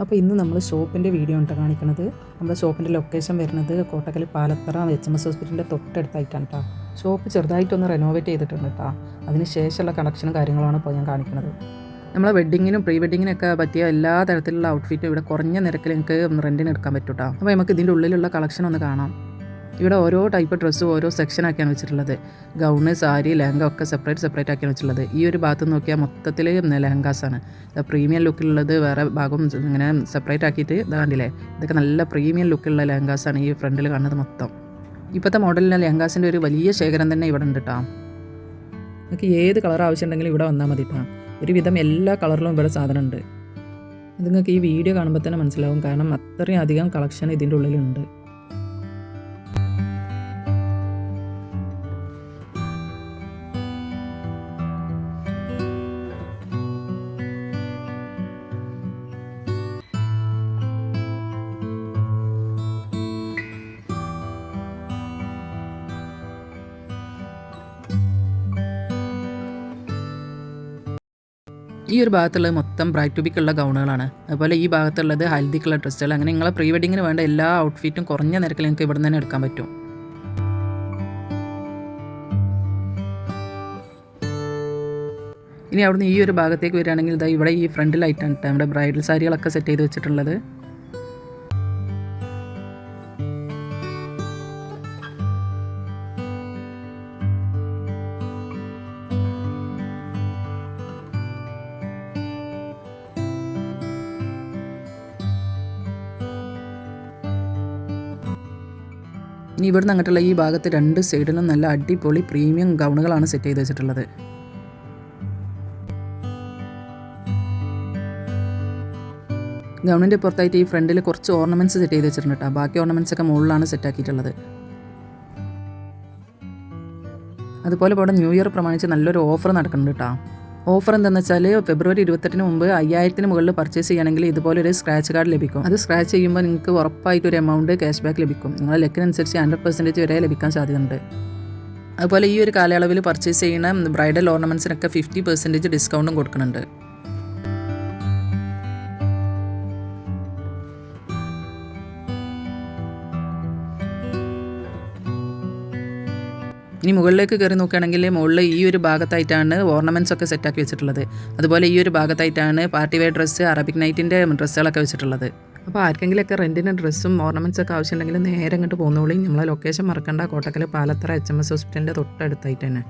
അപ്പോൾ ഇന്ന് നമ്മൾ ഷോപ്പിന്റെ വീഡിയോ ഉണ്ട് കാണിക്കുന്നത് നമ്മുടെ ഷോപ്പിന്റെ ലൊക്കേഷൻ വരുന്നത് Kottakkal Palathara H M S ഹോസ്പിറ്റലിന്റെ തൊട്ടടുത്തായിട്ടാണ് കേട്ടോ ഷോപ്പ് ചെറുതായിട്ടൊന്ന് റെനോവേറ്റ് ചെയ്തിട്ടുണ്ട് കേട്ടോ അതിന് ശേഷമുള്ള കണക്ഷനും കാര്യങ്ങളാണ് ഇപ്പോൾ ഞാൻ കാണിക്കുന്നത് നമ്മളെ വെഡ്ഡിങ്ങിനും പ്രീ വെഡ്ഡിങ്ങിനൊക്കെ പറ്റിയ എല്ലാ തരത്തിലുള്ള ഔട്ട്ഫിറ്റും ഇവിടെ കുറഞ്ഞ നിരക്കിൽ നിങ്ങൾക്ക് റെന്റിന് എടുക്കാൻ പറ്റൂട്ടോ അപ്പോൾ നമുക്ക് ഇതിന്റെ ഉള്ളിലുള്ള കളക്ഷൻ ഒന്ന് കാണാം. ഇവിടെ ഓരോ ടൈപ്പ് ഡ്രസ്സും ഓരോ സെക്ഷനാക്കിയാണ് വെച്ചിട്ടുള്ളത്. ഗൗണ് സാരി ലെഹങ്ക ഒക്കെ സെപ്പറേറ്റ് സെപ്പറേറ്റ് ആക്കിയാണ് വെച്ചിട്ടുള്ളത്. ഈ ഒരു ഭാഗത്ത് നോക്കിയാൽ മൊത്തത്തിൽ ലെഹങ്കാസാണ് പ്രീമിയം ലുക്കിലുള്ളത് വേറെ ഭാഗം ഇങ്ങനെ സെപ്പറേറ്റ് ആക്കിയിട്ട് ഇതാ കണ്ടില്ലേ? ഇതൊക്കെ നല്ല പ്രീമിയം ലുക്കിലുള്ള ലെഹങ്കാസാണ് ഈ ഫ്രണ്ടിൽ കാണുന്നത് മൊത്തം. ഇപ്പോഴത്തെ മോഡലിലെ ലെഹങ്കാസിന്റെ ഒരു വലിയ ശേഖരം തന്നെ ഇവിടെ ഉണ്ട് കേട്ടോ നിങ്ങൾക്ക് ഏത് കളർ ആവശ്യമുണ്ടെങ്കിലും ഇവിടെ വന്നാൽ മതി ഇപ്പം ഒരുവിധം എല്ലാ കളറിലും ഇവിടെ സാധനമുണ്ട്. നിങ്ങൾക്ക് ഈ വീഡിയോ കാണുമ്പോൾ തന്നെ മനസ്സിലാവും. കാരണം അത്രയും അധികം കളക്ഷൻ ഇതിന്റെ ഉള്ളിലുണ്ട്. ഈ ഒരു ഭാഗത്തുള്ളത് മൊത്തം ബ്രൈറ്റ് ടൂബിക്കുള്ള ഗൗണുകളാണ്. അതുപോലെ ഈ ഭാഗത്തുള്ളത് ഹൽദിക്കുള്ള ഡ്രസ്സുകൾ. അങ്ങനെ നിങ്ങളെ പ്രീ വെഡിങ്ങിന് വേണ്ട എല്ലാ ഔട്ട്ഫിറ്റും കുറഞ്ഞ നിരക്കിൽ നിങ്ങൾക്ക് ഇവിടെ തന്നെ എടുക്കാൻ പറ്റും. ഇനി അവിടുന്ന് ഈ ഒരു ഭാഗത്തേക്ക് വരികയാണെങ്കിൽ ഇതാ ഇവിടെ ഈ ഫ്രണ്ടിലായിട്ടാണ് നമ്മുടെ ബ്രൈഡൽ സാരികളൊക്കെ സെറ്റ് ചെയ്ത് വെച്ചിട്ടുള്ളത്. ഇനി ഇവിടുന്ന് അങ്ങോട്ടുള്ള ഈ ഭാഗത്ത് രണ്ട് സൈഡിലും നല്ല അടിപൊളി പ്രീമിയം ഗൗണുകളാണ് സെറ്റ് ചെയ്ത് വെച്ചിട്ടുള്ളത്. ഗൗണിന്റെ പുറത്തായിട്ട് ഈ ഫ്രണ്ടിൽ കുറച്ച് ഓർണമെന്റ്സ് സെറ്റ് ചെയ്ത് വെച്ചിട്ടുണ്ട് കേട്ടോ ബാക്കി ഓർണമെന്റ്സ് ഒക്കെ മുകളിലാണ് സെറ്റ് ആക്കിയിട്ടുള്ളത്. അതുപോലെ ഇവിടെ ന്യൂ ഇയർ പ്രമാണിച്ച് നല്ലൊരു ഓഫർ നടക്കുന്നുണ്ട് കേട്ടോ ഓഫർ എന്താണെന്ന് വെച്ചാൽ ഫെബ്രുവരി ഇരുപത്തെട്ടിന് മുമ്പ് അയ്യായിരത്തിന് മുകളിൽ പർച്ചേസ് ചെയ്യുകയാണെങ്കിൽ ഇതുപോലെ ഒരു സ്ക്രാച്ച് കാർഡ് ലഭിക്കും. അത് സ്ക്രാച്ച് ചെയ്യുമ്പോൾ നിങ്ങൾക്ക് ഉറപ്പായിട്ട് ഒരു എമൗണ്ട് ക്യാഷ് ബാക്ക് ലഭിക്കും. നിങ്ങളെ ലെക്കിനനുസരിച്ച് ഹൺഡ്രഡ് പെർസെന്റേജ് വരെ ലഭിക്കാൻ സാധ്യതയുണ്ട്. അതുപോലെ ഈ ഒരു കാലയളവിൽ പർച്ചേസ് ചെയ്യുന്ന ബ്രൈഡൽ ഓർണമെന്റ്സിനൊക്കെ ഫിഫ്റ്റി പെർസെന്റേജ് ഡിസ്കൗണ്ടും കൊടുക്കുന്നുണ്ട്. ഇനി മുകളിലേക്ക് കയറി നോക്കുകയാണെങ്കിൽ മുകളിൽ ഈ ഒരു ഭാഗത്തായിട്ടാണ് ഓർണമെന്റ്സ് ഒക്കെ സെറ്റാക്കി വെച്ചിട്ടുള്ളത്. അതുപോലെ ഈ ഒരു ഭാഗത്തായിട്ടാണ് പാർട്ടി വെയർ ഡ്രസ്സ് അറബിക് നൈറ്റിന്റെ ഡ്രസ്സുകളൊക്കെ വെച്ചിട്ടുള്ളത്. അപ്പോൾ ആർക്കെങ്കിലുമൊക്കെ റെന്റിന് ഡ്രസ്സും ഓർണമെന്റ്സ് ഒക്കെ ആവശ്യമുണ്ടെങ്കിൽ നേരെ അങ്ങോട്ട് പോകുന്നോളി നമ്മളെ ലൊക്കേഷൻ മറക്കണ്ട. Kottakkal Palathara H M S ഹോസ്പിറ്റലിന്റെ തൊട്ടടുത്തായിട്ട് തന്നെ.